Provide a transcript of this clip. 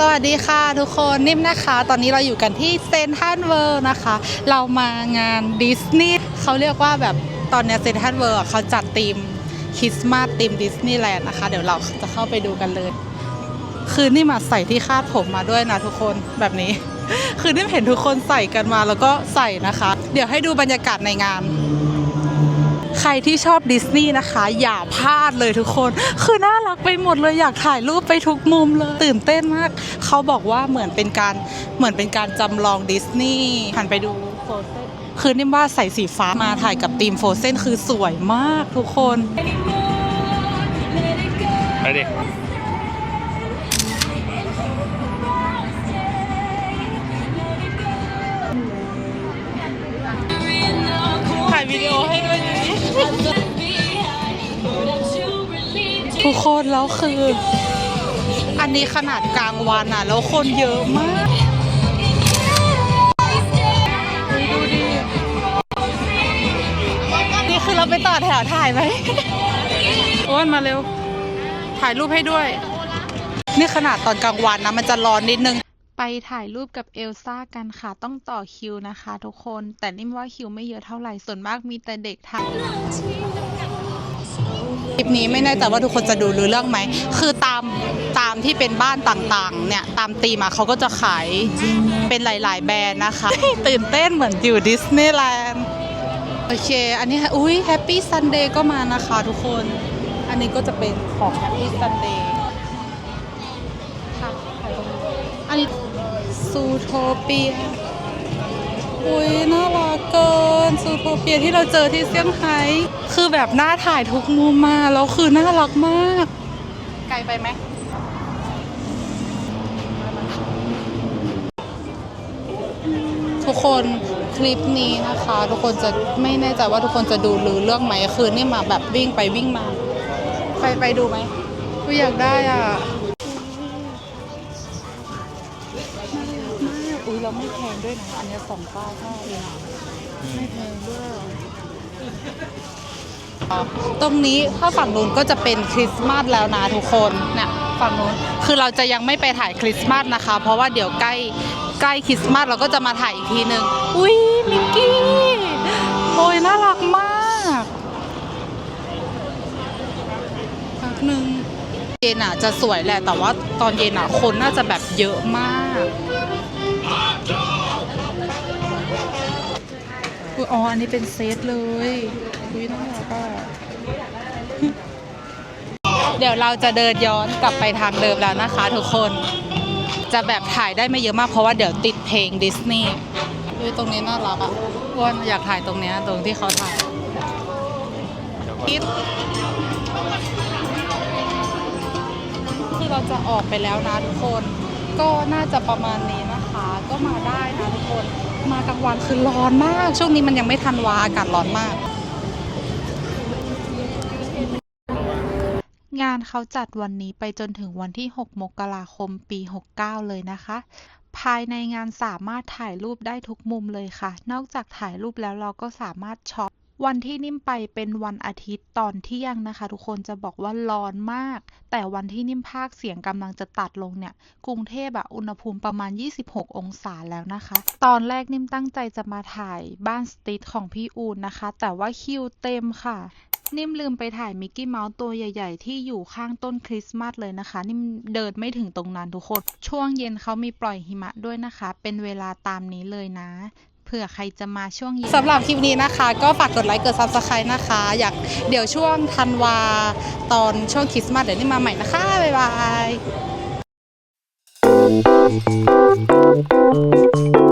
สวัสดีค่ะทุกคนนิ่มนะคะ ตอนนี้เราอยู่กันที่เซนทรัลเวิลด์นะคะ เรามางานดิสนีย์เขาเรียกว่าแบบตอนนี้เซนทรัลเวิลด์เขาจัดธีมคริสต์มาสธีมดิสนีย์แลนด์นะคะ เดี๋ยวเราจะเข้าไปดูกันเลย คือนี่มาใส่ที่คาดผมมาด้วยนะทุกคนแบบนี้ คือนิ่มเห็นทุกคนใส่กันมาแล้วก็ใส่นะคะ เดี๋ยวให้ดูบรรยากาศในงาน รที่ชอบดิสนีย์นะคะ อย่าพลาดเลยทุกคน คือน่ารักไปหมดเลยอยากถ่ายรูปไปทุกมุมเลยตื่นเต้นมาก เขาบอกว่าเหมือนเป็นการเหมือนเป็นการจำลองดิสนีย์หันไปดูโฟเซนคือนิ่มว่าใส่สีฟ้ามาถ่ายกับธีมโฟเซนคือสวยมากทุกคนไปดิถ่ายวิดีโอให้ด้วยดิ ทุกคนแล้วคือ อันนี้ขนาดกลางวันอะ แล้วคนเยอะมากดูดินี่คือเราไปต่อแถวถ่ายไหมโอ้ยมาเร็ว ถ่ายรูปให้ด้วย นี่ขนาดตอนกลางวันนะ มันจะร้อนนิดนึง ถ่ายรูปกับเอลซ่ากันค่ะ ต้องต่อคิวนะคะทุกคน แต่นิ่มว่าคิวไม่เยอะเท่าไหร่ ส่วนมากมีแต่เด็กถ่ายคลิปนี้ไม่แน่ใจว่าทุกคนจะดูรู้เรื่องไหม คือตามตามที่เป็นบ้านต่างๆ เนี่ย ตามตีมาเขาก็จะขายเป็นหลาย ๆ แบรนด์นะคะ ตื่นเต้นเหมือนอยู่ดิสนีย์แลนด์ โอเค อันนี้อุ้ยแฮปปี้ซันเดย์ก็มานะคะทุกคน อันนี้ก็จะเป็นของแฮปปี้ซันเดย์ค่ะอันนี้ ซูโทเปีย อุ้ยน่ารักเกินซูโทเปียที่เราเจอที่เซี่ยงไฮ้คือแบบน่าถ่ายทุกมุมมาแล้วคือน่ารักมาก ไกลไปไหมทุกคนคลิปนี้นะคะ ทุกคนจะไม่แน่ใจว่าทุกคนจะดูหรือเรื่องไหมคือนี่มาแบบวิ่งไปวิ่งมาไปไปดูไหมกูอยากได้อะ อุ้ยเราไม่แพงด้วยนะ อันนี้สองเก้าห้าเองไม่แพงด้วยตรงนี้ถ้าฝั่งนู้นก็จะเป็นคริสต์มาสแล้วนะทุกคนเนี่ยฝั่งนู้นคือเราจะยังไม่ไปถ่ายคริสต์มาสนะคะ เพราะว่าเดี๋ยวใกล้ใกล้คริสต์มาสเราก็จะมาถ่ายอีกทีหนึ่งอุ้ยมิกกี้โอ้ยน่ารักมากพักหนึ่งเย็นอะจะสวยแหละแต่ว่าตอนเย็นอะคนน่าจะแบบเยอะมาก อุ๊ยอ๋อ อันนี้เป็นเซตเลยอุ้ยน่ารักอะเดี๋ยวเราจะเดินย้อนกลับไปทางเดิมแล้วนะคะทุกคน จะแบบถ่ายได้ไม่เยอะมากเพราะว่าเดี๋ยวติดเพลงดิสนีย์อุ้ยตรงนี้น่ารักอะอ้วนอยากถ่ายตรงเนี้ยตรงที่เขาถ่ายคิดคือเราจะออกไปแล้วนะทุกคน ก็น่าจะประมาณนี้นะคะ ก็มาได้นะทุกคน มากลางวันคือร้อนมาก ช่วงนี้มันยังไม่ทันวาอากาศร้อนมาก งานเขาจัดวันนี้ไปจนถึงวันที่ 6 มกราคมปี 69 เลยนะคะ ภายในงานสามารถถ่ายรูปได้ทุกมุมเลยค่ะ นอกจากถ่ายรูปแล้วเราก็สามารถช็อป วันที่นิ่มไปเป็นวันอาทิตย์ตอนเที่ยงนะคะ ทุกคนจะบอกว่าร้อนมาก แต่วันที่นิ่มพากเสียงกำลังจะตัดลงเนี่ย กรุงเทพอะอุณหภูมิประมาณ 26 องศาแล้วนะคะ ตอนแรกนิ่มตั้งใจจะมาถ่ายบ้านสตีทของพี่อูนนะคะ แต่ว่าคิวเต็มค่ะนิ่มลืมไปถ่ายมิกกี้เมาส์ตัวใหญ่ ๆ ที่อยู่ข้างต้นคริสต์มาสเลยนะคะ นิ่มเดินไม่ถึงตรงนั้นทุกคน ช่วงเย็นเขามีปล่อยหิมะด้วยนะคะ เป็นเวลาตามนี้เลยนะ เผื่อใครจะมาช่วงเย็นสำหรับคลิปนี้นะคะ ก็ฝากกดไลค์กด subscribe นะคะ อยากเดี๋ยวช่วงธันวาตอนช่วงคริสต์มาสเดี๋ยวนี้มาใหม่นะคะ บ๊ายบาย